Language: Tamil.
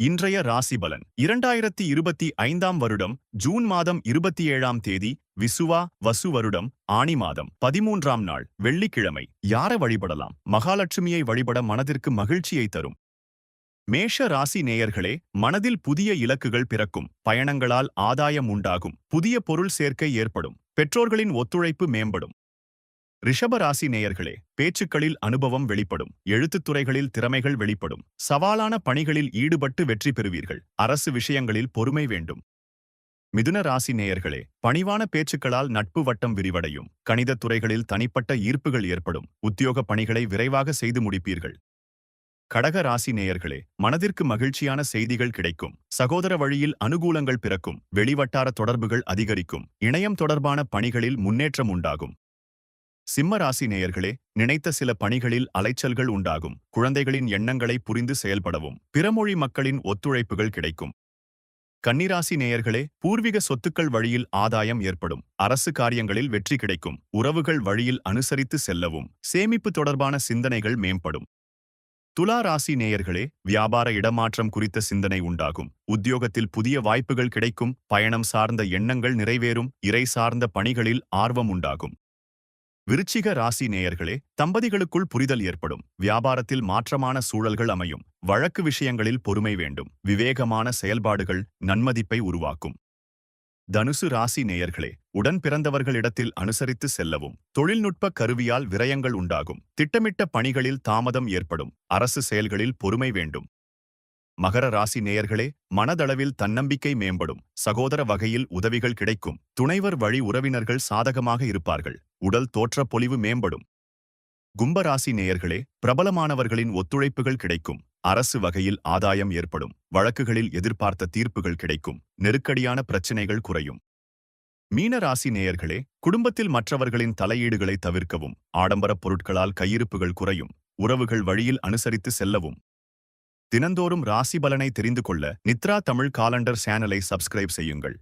இன்றைய ராசி பலன் இரண்டாயிரத்தி இருபத்தி ஐந்தாம் வருடம் ஜூன் மாதம் இருபத்தி ஏழாம் தேதி விசுவா வசு வருடம் ஆணி மாதம் பதிமூன்றாம் நாள் வெள்ளிக்கிழமை. யார வழிபடலாம்? மகாலட்சுமியை வழிபட மனதிற்கு மகிழ்ச்சியை தரும். மேஷ ராசி நேயர்களே மனதில் புதிய இலக்குகள் பிறக்கும். பயணங்களால் ஆதாயம் உண்டாகும். புதிய பொருள் சேர்க்கை ஏற்படும். பெற்றோர்களின் ஒத்துழைப்பு மேம்படும். ரிஷபராசி நேயர்களே பேச்சுக்களில் அனுபவம் வெளிப்படும் எழுத்துத் துறைகளில் திறமைகள் வெளிப்படும் சவாலான பணிகளில் ஈடுபட்டு வெற்றி பெறுவீர்கள் அரசு விஷயங்களில் பொறுமை வேண்டும். மிதுன ராசி நேயர்களே பணிவான பேச்சுக்களால் நட்பு வட்டம் விரிவடையும் கணிதத் துறைகளில் தனிப்பட்ட ஈர்ப்புகள் ஏற்படும் உத்தியோக பணிகளை விரைவாக செய்து முடிப்பீர்கள். கடக ராசி நேயர்களே மனதிற்கு மகிழ்ச்சியான செய்திகள் கிடைக்கும் சகோதர வழியில் அனுகூலங்கள் பிறக்கும் வெளிவட்டார தொடர்புகள் அதிகரிக்கும் இணையம் தொடர்பான பணிகளில் முன்னேற்றம் உண்டாகும். சிம்ம ராசி நேயர்களே நினைத்த சில பணிகளில் அலைச்சல்கள் உண்டாகும். குழந்தைகளின் எண்ணங்களை புரிந்து செயல்படவும். பிறமொழி மக்களின் ஒத்துழைப்புகள் கிடைக்கும். கன்னிராசி நேயர்களே பூர்வீக சொத்துக்கள் வழியில் ஆதாயம் ஏற்படும். அரசு காரியங்களில் வெற்றி கிடைக்கும். உறவுகள் வழியில் அனுசரித்து செல்லவும். சேமிப்பு தொடர்பான சிந்தனைகள் மேம்படும். துலா ராசி நேயர்களே வியாபார இடமாற்றம் குறித்த சிந்தனை உண்டாகும். உத்தியோகத்தில் புதிய வாய்ப்புகள் கிடைக்கும். பயணம் சார்ந்த எண்ணங்கள் நிறைவேறும். இறை சார்ந்த பணிகளில் ஆர்வம் உண்டாகும். விருச்சிக ராசி நேயர்களே தம்பதிகளுக்குள் புரிதல் ஏற்படும். வியாபாரத்தில் மாற்றமான சூழல்கள் அமையும். வழக்கு விஷயங்களில் பொறுமை வேண்டும். விவேகமான செயல்பாடுகள் நன்மதிப்பை உருவாக்கும். தனுசு ராசி நேயர்களே உடன் பிறந்தவர்களிடத்தில் அனுசரித்து செல்லவும். தொழில்நுட்ப கருவியால் விரயங்கள் உண்டாகும். திட்டமிட்ட பணிகளில் தாமதம் ஏற்படும். அரசு செயல்களில் பொறுமை வேண்டும். மகர ராசி நேயர்களே மனதளவில் தன்னம்பிக்கை மேம்படும். சகோதர வகையில் உதவிகள் கிடைக்கும். துணைவர் வழி உறவினர்கள் சாதகமாக இருப்பார்கள். உடல் தோற்ற பொலிவு மேம்படும். கும்பராசி நேயர்களே பிரபலமானவர்களின் ஒத்துழைப்புகள் கிடைக்கும். அரசு வகையில் ஆதாயம் ஏற்படும். வழக்குகளில் எதிர்பார்த்த தீர்ப்புகள் கிடைக்கும். நெருக்கடியான பிரச்சினைகள் குறையும். மீனராசி நேயர்களே குடும்பத்தில் மற்றவர்களின் தலையீடுகளை தவிர்க்கவும். ஆடம்பரப் பொருட்களால் கையிருப்புகள் குறையும். உறவுகள் வழியில் அனுசரித்து செல்லவும். தினந்தோறும் ராசி பலனை தெரிந்து கொள்ள நித்ரா தமிழ் காலண்டர் சேனலை சப்ஸ்கிரைப் செய்யுங்கள்.